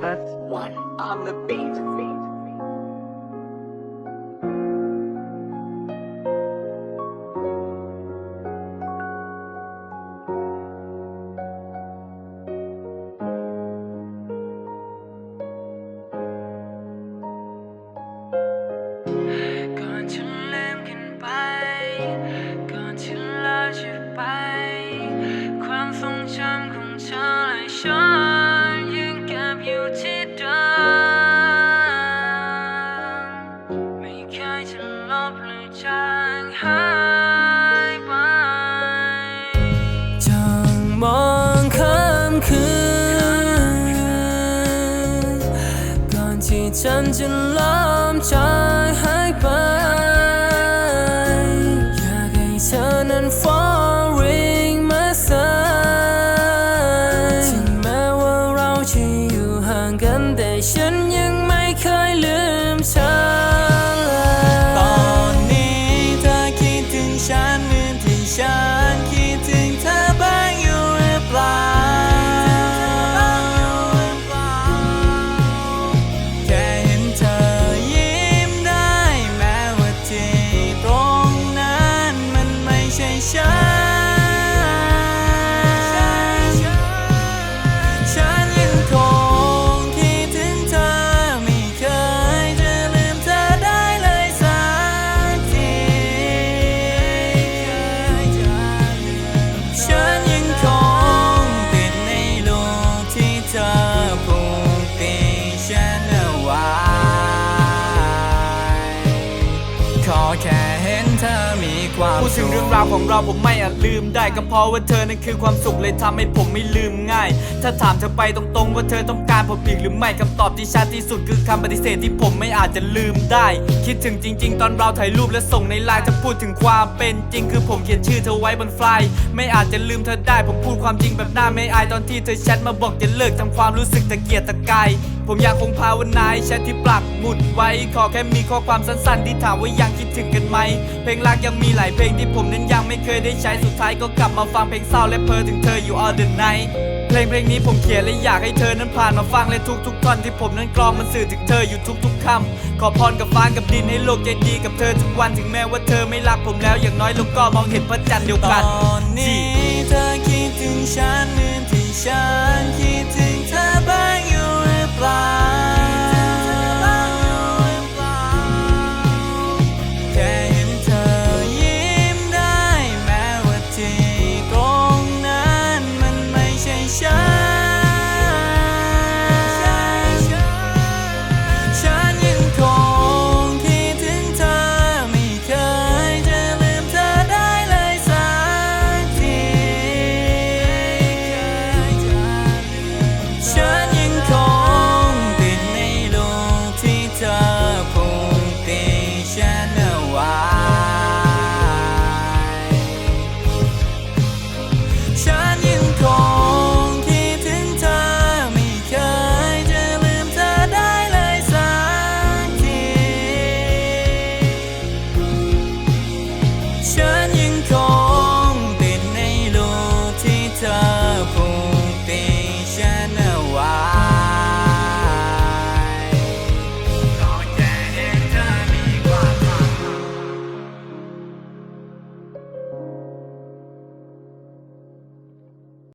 That's one on the beat. Gone จางหายไปจางมองข้ามคืน ก่อนที่ฉันจะล้มจา เธอมีความพูดถึงเรื่องราวของเราผมไม่อาจลืมได้ก็เพราะว่าเธอนั้นคือความสุขเลยทำให้ผมไม่ลืมง่าย ถ้าถามเธอไปตรงๆ ว่าเธอต้องการผมอีกหรือไม่คำตอบที่ชัดที่สุดคือคำปฏิเสธที่ผมไม่อาจจะลืมได้ คิดถึงจริง ๆ ตอนเราถ่ายรูปและส่งในไลน์ถ้าพูดถึงความเป็นจริง คือผมเขียนชื่อเธอไว้บนไฟล์ไม่อาจจะลืมเธอได้ผมพูดความจริงแบบหน้าไม่อายตอนที่เธอแชทมาบอกจะเลิกทำความรู้สึกตะเกียกตะกายผมอยากคงภาวนาแชทที่ปลักหมุดไว้ ขอแค่มีข้อความสั้นๆ ที่ถามว่ายังคิดถึงกันไหม เพลงรักยังมีหลายเพลงที่ผมนั้นยังไม่เคยได้ใช้สุดท้ายก็กลับมาฟังเพลงเศร้าและเพ้อถึงเธออยู่ all the night เพลงเพลงนี้ผมเขียนและอยากให้เธอนั้นผ่านมาฟังและทุกๆท่อนที่ผมนั้นกรองมันสื่อถึงเธออยู่ทุกๆคำขอพรกับฟ้ากับดินให้โลกใจดีกับเธอทุกวันถึงแม้ว่าเธอไม่รักผมแล้วอย่างน้อยโลกก็มองเห็นพระจันทร์เดียวกันตอนนี้เธอคิดถึง